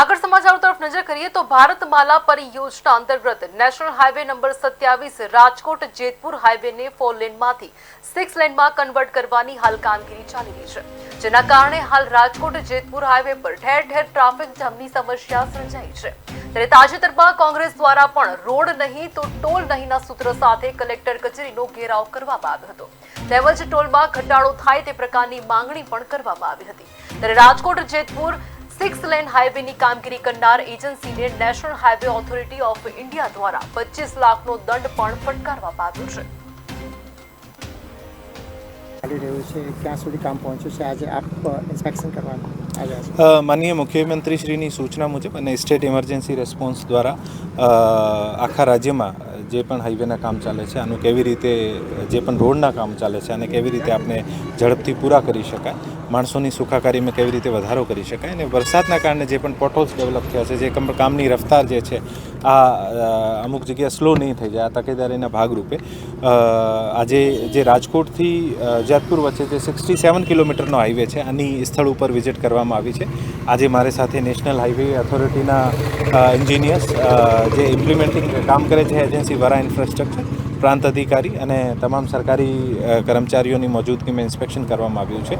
આગળ સમાચારો તરફ નજર કરીએ તો ભારતમાલા પરિયોજના અંતર્ગત નેશનલ હાઈવે નંબર સત્યાવીસ રાજકોટ જેતપુર હાઈવેને ફોર લેનમાંથી સિક્સ લેનમાં કન્વર્ટ કરવાની હાલ કામગીરી ચાલી રહી છે, જેના કારણે હાલ રાજકોટ જેતપુર હાઈવે પર ઠેર ઠેર ટ્રાફિક જામની સમસ્યા સર્જાઈ છે. ત્યારે તાજેતરમાં કોંગ્રેસ દ્વારા પણ રોડ નહીં તો ટોલ નહીંના સૂત્ર સાથે કલેક્ટર કચેરીનો ઘેરાવ કરવામાં આવ્યો હતો. તેમજ ટોલમાં ઘટાડો થાય તે પ્રકારની માંગણી પણ કરવામાં આવી હતી. ત્યારે રાજકોટ જેતપુર સિક્સ લેન હાઈવેની કામગીરી કરનાર એજન્સીને national highway authority of India દ્વારા પચીસ લાખનો દંડ પણ ફટકારવામાં આવ્યો છે. ચાલી રહ્યું છે ક્યાં સુધી કામ પહોંચ્યું છે? આજે આપ ઇન્સ્પેક્શન કરવા આવ્યા છો. અ, માનનીય મુખ્યમંત્રીશ્રીની સૂચના મુજબ અને સ્ટેટ ઇમરજન્સી રેસ્પોન્સ દ્વારા આખા રાજ્યમાં જે પણ હાઈવેના કામ ચાલે છે આનું કેવી રીતે જે પણ રોડના કામ ચાલે છે અને કેવી રીતે આપણે ઝડપથી પૂરા કરી શકાય માણસોની સુખાકારીમાં કેવી રીતે વધારો કરી શકાય અને વરસાદના કારણે જે પણ પોટોલ્સ ડેવલપ થયા છે, જે કમ- કામની રફતાર જે છે, આ અમુક જગ્યાએ સ્લો નહીં થઈ જાય, આ તકેદારીના ભાગરૂપે. આજે જે રાજકોટથી જેતપુર વચ્ચે જે સિક્સટી સેવન કિલોમીટરનો હાઈવે છે, આની સ્થળ ઉપર વિઝિટ કરવામાં આવી છે. આજે મારી સાથે નેશનલ હાઈવે ઓથોરિટીના એન્જિનિયર્સ જે ઇમ્પ્લિમેન્ટિંગ કામ કરે છે એજન્સી વરા ઇન્ફ્રાસ્ટ્રક્ચર પ્રાંત અધિકારી અને તમામ સરકારી કર્મચારીઓની મોજૂદગીમાં ઇન્સ્પેક્શન કરવામાં આવ્યું છે.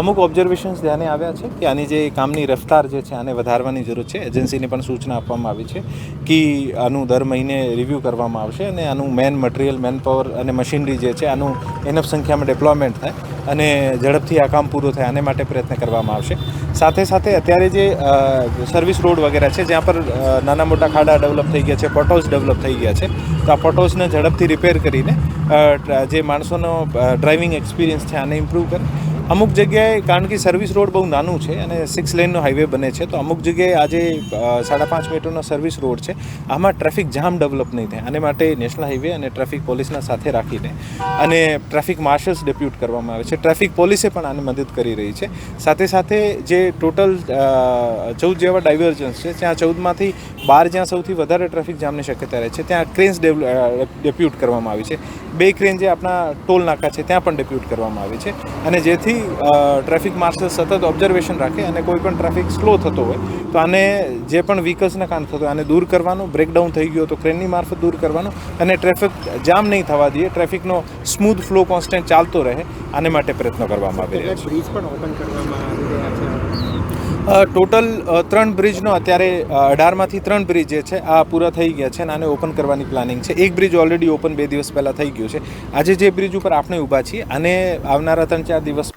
અમુક ઓબ્ઝર્વેશન્સ ધ્યાને આવ્યા છે કે આની જે કામની રફતાર જે છે આને વધારવાની જરૂર છે. એજન્સીને પણ સૂચના આપવામાં આવી છે કે આનું દર મહિને રિવ્યૂ કરવામાં આવશે અને આનું મેન મટીરિયલ, મેન પાવર અને મશીનરી જે છે આનું એનફ સંખ્યામાં ડેપ્લોયમેન્ટ થાય અને ઝડપથી આ કામ પૂરું થાય આને માટે પ્રયત્ન કરવામાં આવશે. સાથે સાથે અત્યારે જે સર્વિસ રોડ વગેરે છે, જ્યાં પર નાના મોટા ખાડા ડેવલપ થઈ ગયા છે પોટોસ ડેવલપ થઈ ગયા છે, તો આ પોટોસને ઝડપથી રિપેર કરીને જે માણસોનો ડ્રાઇવિંગ એક્સપિરિયન્સ છે, આને ઇમ્પ્રૂવ કરે. અમુક જગ્યાએ, કારણ કે સર્વિસ રોડ બહુ નાનું છે અને સિક્સ લેનનો હાઈવે બને છે, તો અમુક જગ્યાએ આજે સાડા પાંચ મીટરનો સર્વિસ રોડ છે. આમાં ટ્રાફિક જામ ડેવલપ નહીં થાય. આને માટે નેશનલ હાઈવે અને ટ્રાફિક પોલીસના સાથે રાખીને અને ટ્રાફિક માર્શલ્સ ડેપ્યુટ કરવામાં આવે છે. ટ્રાફિક પોલીસે પણ આને મદદ કરી રહી છે. સાથે સાથે જે ટોટલ ચૌદ જેવા ડાયવર્જન્સ છે, ત્યાં ચૌદમાંથી બાર જ્યાં સૌથી વધારે ટ્રાફિક જામની શક્યતા રહે છે, ત્યાં ક્રેન્સ ડેપ્યુટ કરવામાં આવી છે. બે ક્રેન જે આપણા ટોલ નાકા છે, ત્યાં પણ ડેપ્યુટ કરવામાં આવે છે. અને જેથી ટ્રાફિક માર્શલ સતત ઓબ્ઝર્વેશન રાખે અને કોઈ પણ ટ્રાફિક સ્લો થતો હોય, તો આને જે પણ વ્હીકલ્સને કામ થતો હોય, આને દૂર કરવાનું બ્રેકડાઉન થઈ ગયો તો ક્રેનની મારફત દૂર કરવાનું અને ટ્રાફિક જામ નહીં થવા દઈએ ટ્રાફિકનો સ્મૂથ ફ્લો કોન્સ્ટન્ટ ચાલતો રહે, આને માટે પ્રયત્નો કરવામાં આવી છે. બ્રિજ પણ ઓપન કરવામાં આવી છે. ટોટલ ત્રણ બ્રિજનો અત્યારે અઢારમાંથી ત્રણ બ્રિજ જે છે, આ પૂરા થઈ ગયા છે અને આને ઓપન કરવાની પ્લાનિંગ છે. એક બ્રિજ ઓલરેડી ઓપન બે દિવસ પહેલાં થઈ ગયું છે. આજે જે બ્રિજ ઉપર આપણે ઊભા છીએ અને આવનારા ત્રણ ચાર દિવસ